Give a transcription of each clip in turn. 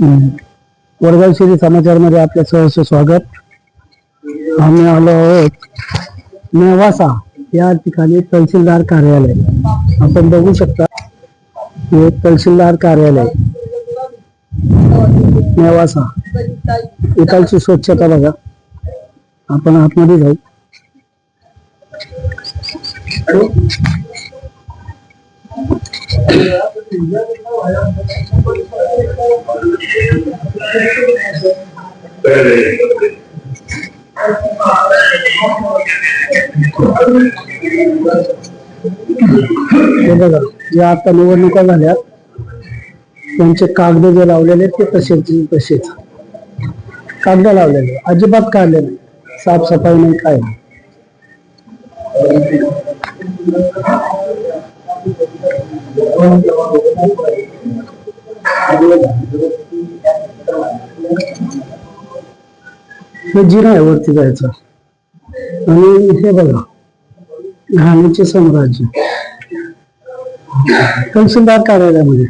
वडगाव श्री समाचारमध्ये आपलं सहर्ष स्वागत. आम्ही आलो आहोत नेवासा या ठिकाणी तहसीलदार कार्यालय. आपण बघू शकता हे तहसीलदार कार्यालय. नेवासा इकडची स्वच्छता बघा. आपण आतमध्ये जाऊ. हे बघा जे आता निवडणुका झाल्या. त्यांचे कागद जे लावलेले आहेत ते तसेच तसेच कागद लावलेले अजिबात काढले नाही. साफसफाई नाही काय नाही. हे जिरा आहे वरती जायचं. आणि हे बघा घाणीचे साम्राज्य. तहसीलदार कार्यालयामध्ये.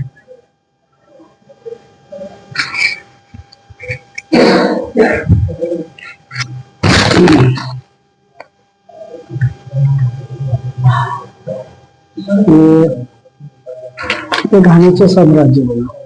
हे- ते घाणीचे साम्राज्य बघा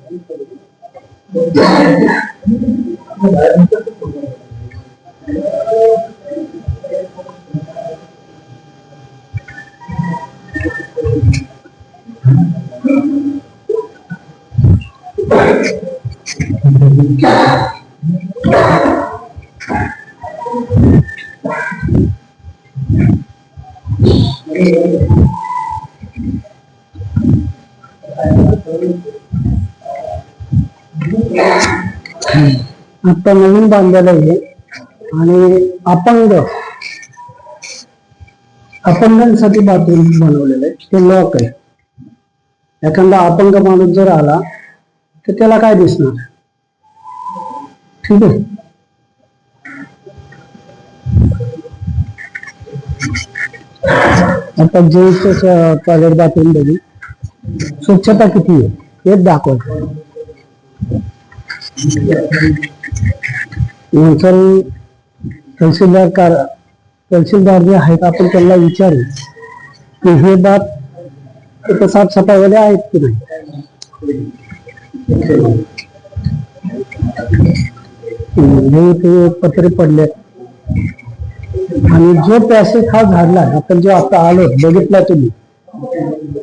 आता नवीन बांधलेलं आहे. आणि अपंग. अपंगांसाठी बाथरूम बनवलेलं आहे. ते लॉक आहे. एखादा अपंग माणूस जर आला तर त्याला काय दिसणार? ठीक आहे. आता जेंट्सच टॉयलेट बाथरूम बघू. स्वच्छता किती आहे? हेच दाखवत नंतर तहसीलदार कार तहसीलदार जे आहेत आपण त्यांना विचारू की हे बात इथं साफसफाईवाले आहेत की नाही? पत्रे पडले. आणि जो पॅसेज हा झाडला आपण जो आता आलो बघितला तुम्ही.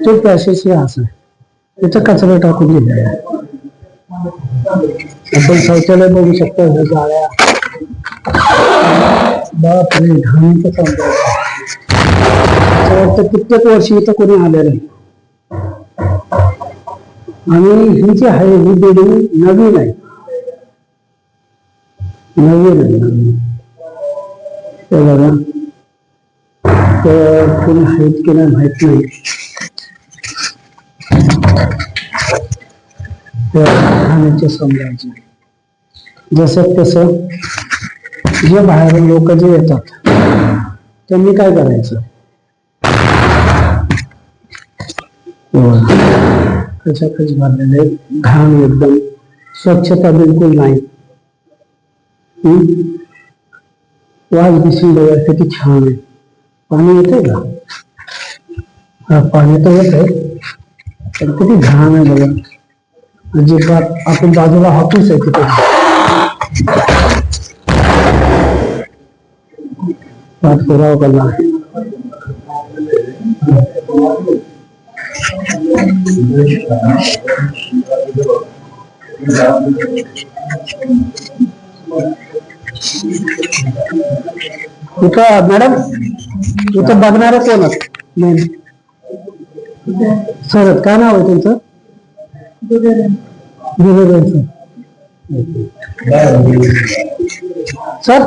तो पॅसेज हे असं आहे. कचरा टाकून दिलेला आहे आपण शौचालय बघू शकतो हे। जाळ्या बापरे घाणीचं सौंदर्य असं वाटतं कित्येक वर्षी इथं कोणी आलेलं नाही आणि ही जी आहे ही बिल्डिंग नवीन आहे नवीन आहे नवीन ते बघा तर कोणी आहेत की नाही माहीत नाही। ते साम्राज्य जसं तसं जे बाहेरून लोक जे येतात त्यांनी काय करायचं? कशा भरलेले घाण एकदम स्वच्छता बिलकुल नाही. वाज दिसून बघा किती छान आहे. पाणी येते का? हा पाणी तर येत पण किती घाण आहे बघा बाजूला ऑफ़िस आहे तिथे पाठपुरावा कला इथं मॅडम? सर काय नाव आहे तुमचं? दुर्योधन सर.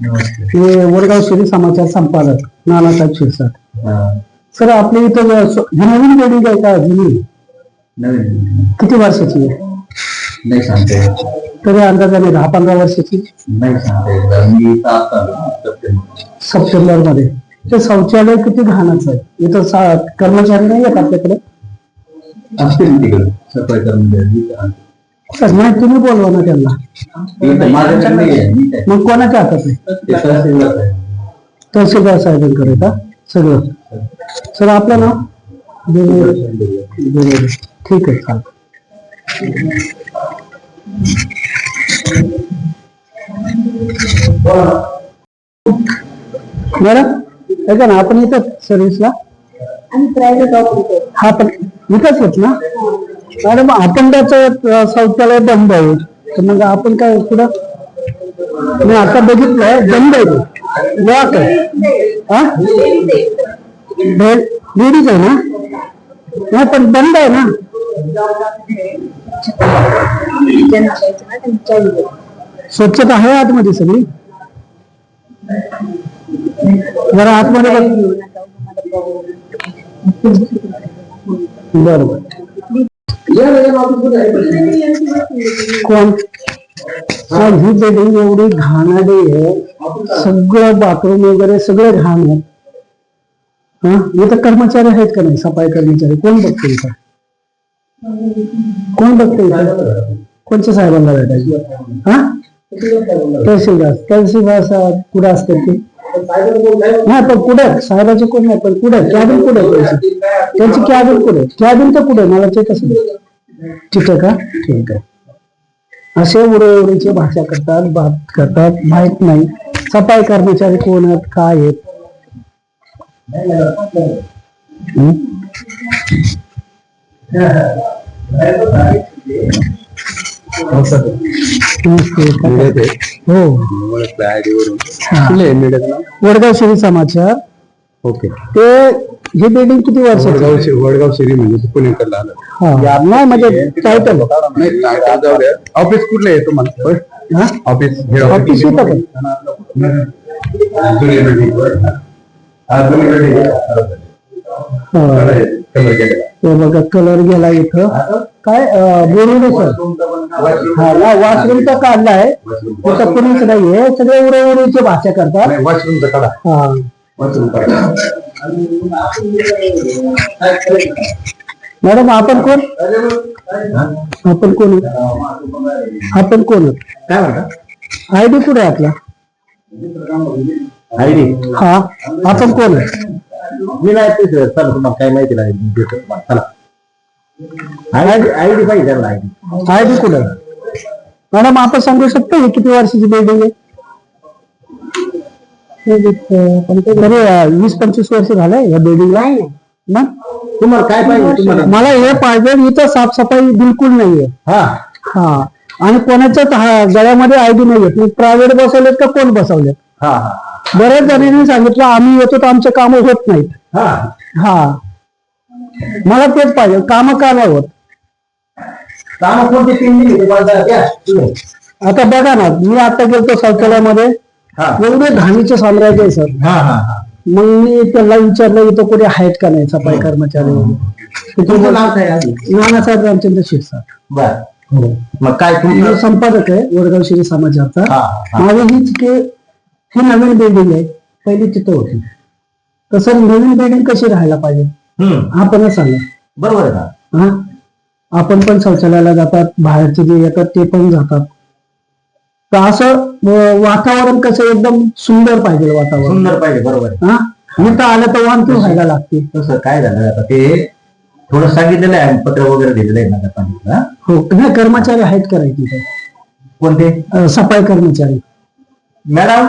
नमस्ते वडगाव श्री समाचार संपादक नानासाहेब शिरसाट. सर आपल्या इथं ज- ही नवीन बिल्डिंग आहे का जुनी? नवीन किती वर्षाची आहे? नाही सांगते तरी अंदाजाने दहा पंधरा वर्षाची? नाही सांगते सप्टेंबर. मध्ये ते शौचालय किती घाणाचं आहे? इथं सा- कर्मचारी नाही आहेत आपल्याकडे? असतील तिकडे सफ़ाई कर्मचारी सर नाही तुम्ही बोलवा ना त्यांना. इथं माझ्याकडे नाही आहे मी काय? मग कोणाच्या हातात आहे? ते तहसीलदार आहे. तहसीलदार साहेबांकडे का? सगळं. सर आपलं नाव? बरोबर बरोबर ठीक आहे चालेल. मॅडम ऐका ना आपण इथं सर्व्हिसला हा पण इथंच येत ना? मॅडम आपण त्याचं शौचालय बंद आहे. तर मग आपण काय पुढं? मी आता बघितलंय बंद आहे. लॉक आहे. हा? लेडीज आहे ना? नाही पण बंद आहे ना? स्वच्छता आहे आतमध्ये सगळी? जरा आतमध्ये बघ. बरोबर कोण? सर ही बिल्डिंग एवढी घाणाडी आहे. सगळं बाथरूम वगैरे सगळं घाण आहे. हा? इथं कर्मचारी आहेत का नाही? सफाई कर्मचारी. कोण बघते इथं? कोण बघते इथं? कोणत्या साहेबांना भेटायचं? हा? तहसीलदार. तहसीलदार साहेब कुठं असतात ते? नाही पण कुठे? साहेबाचे कोण नाही पण कुठे? कॅबिन कुठे आहे त्यांची? कॅबिन कुठे कॅबिन तर कुठे? मला ते कसं ठीक आहे का? ठीक आहे. असे उडवडीची भाषा करतात बात करतात माहीत नाही. सफाई कर्मचारी कोण आहेत? काय आहेत? हं? नमस्ते. हो. हा. वडगाव श्री समाचार ओके. ते हे बिल्डिंग किती वर्षाची वडगाव शे- वडगाव सिरी म्हणजे पुणेकडला आलं. नाही म्हणजे टायटल टाटा जाऊ द्या. ऑफिस कुठलं आहे तुम्हाला? ऑफिस ऑफिस जुनी बिल्डिंग जुनी बिल्डिंग. कलर केलेला ते बघा कलर गेला इथं. काय बोलू सर हा ना वॉशरूमचा काढला आहे. तिथं कुणीच नाहीये. सगळे उडवडीची भाषा करतात. वॉशरूमचा काढा. हा. मॅडम आपण कोण? आपण कोण? आपण कोण? काय म्हणता? आयडी कुठे आपला? आयडी हा आपण कोण? आहे मी नाही ते सर चला तुम्हाला काय माहिती नाही देतो तुम्हाला. चला. आयडी आयडी पाहिजे त्याला आयडी आयडी कुठे? मॅडम आपण सांगू शकतो ही किती वर्षाची बिल्डिंग आहे? वीस पंचवीस वर्ष झालंय या बिल्डिंगला मग तुम्हाला काय पाहिजे तुम्हाला? मला हे पाहिजे इथं साफसफाई बिलकुल नाहीये. हा. हा. आणि कोणाच्याच हा- गळ्यामध्ये आयडी नाहीये. प्रायव्हेट बसवलेत का कोण बसवलेत? हा. हा बऱ्याच जणांनी सांगितलं आम्ही येतो तर आमचे काम होत नाहीत. हा. हा. मला तेच पाहिजे काम का नाही होत? काम कोणते? तीन दिली तुम्हाला द्या. तुम्ही. आता बघा ना मी आता गेलतो शौचालयामध्ये. हा. एवढे घाणीचे साम्राज्य आहे सर. हा हा हा. मग मी त्याला विचारलं इथं कुठे आहेत का नाही सफाई कर्मचारी? वगैरे. तुमचं नाव काय आधी नानासाहेब रामचंद्र शिरसाट बर. मग काय मी तुमचं? संपादक आहे वडगाव श्री समाचारचा हा हा. माझी हीच की ही नवीन बिल्डिंग आहे. पहिली तिथं होती. तर सर नवीन बिल्डिंग कशी राहायला पाहिजे? आपणच सांगा. बरोबर आहे हा? आपण पण शौचालयाला जातात बाहेरचे जे येतात ते पण जातात. तर असं वातावरण कसं एकदम सुंदर पाहिजे वातावरण. सुंदर पाहिजे बरोबर हा? इथं आलं तर वांती व्हायला लागते तसं काय झालं आता ते? थोडं सांगितलेलं आहे पत्र वगैरे दिलेलं आहे नगरपालिकेला हा? हो नाही कर्मचारी आहेत करायचे कोणते? सफाई कर्मचारी. मॅडम?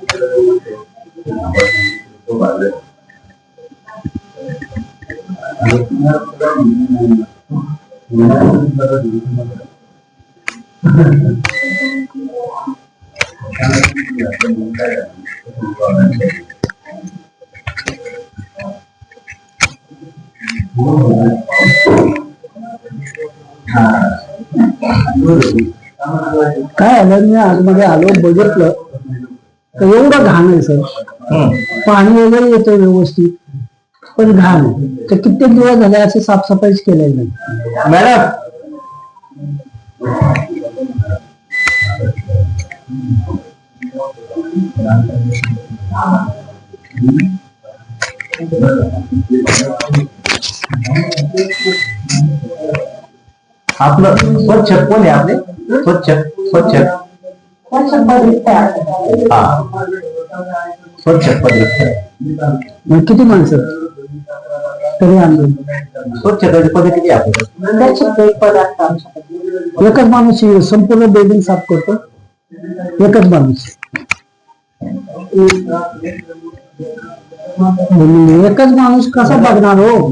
काय आलं? मी आतमध्ये आलो बघितलं. तर एवढं घाण आहे सर. पाणी वगैरे येतं व्यवस्थित. पण घाण. तर कित्येक दिवस झाले असे साफसफाईच केलेली नाही? मॅडम। आपलं स्वच्छ कोण आहे आपले स्वच्छ स्वच्छ हा? स्वच्छ पद्धत किती माणसं एकच माणूस संपूर्ण बिल्डिंग साफ़ करतो. एकच माणूस एकच माणूस कसा बघणार हो.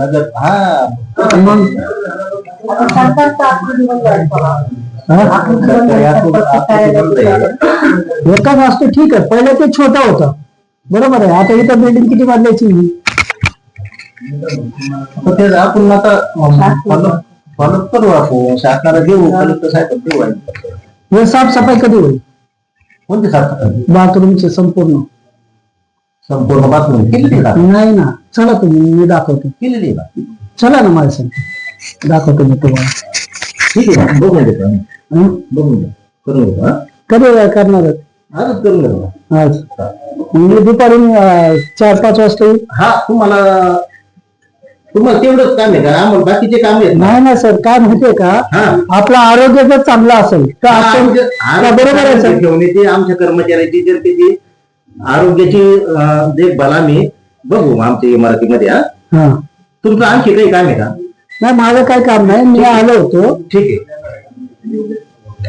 एकच असतो ठीक आहे. पहिले ते छोटं होतं. बरोबर आहे. आता इथं बिल्डिंग किती बांधायची? ते आपण आता फॉलो फॉलो करू आपण. शासनाला देऊ कलेक्टर साहेब देऊ हे साफसफाई कधी होईल? कोणते साफ बाथरूमचे संपूर्ण. संपूर्ण बाथरूम. केलेली नाही ना. चला तुम्ही मी दाखवतो. केलेली चला ना माझ्या संग. दाखवतो मी तुम्हाला. ठीक आहे बघून आम्ही. हं? बघून हा? कधी करणार? आजच करून घेऊ आज. म्हणजे दुपारी चार पाच वाजता येईल. हा तुम्हाला तुम्हाला तेवढंच काम आहे का? आम्हाला बाकीचे काम आहेत ना? नाही ना सर. काय माहितीये का? हा. आपलं आरोग्य जर चांगलं असेल तर आपण आमच्या- का बरोबर आहे सर? घेऊन येते आमच्या कर्मचाऱ्याची जर त्याची आरोग्याची अं, देखभाल आम्ही बघू आमच्या इमारतीमध्ये हा. हा. तुमचं आणखी काही काम आहे का? नाही माझं काय काम नाही. मी आलो होतो. ठीक आहे.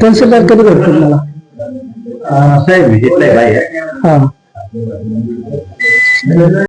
तहसीलदार कधी भेटतील मला? अं, साहेब व्हिजिटला आहे बाहेर. हा.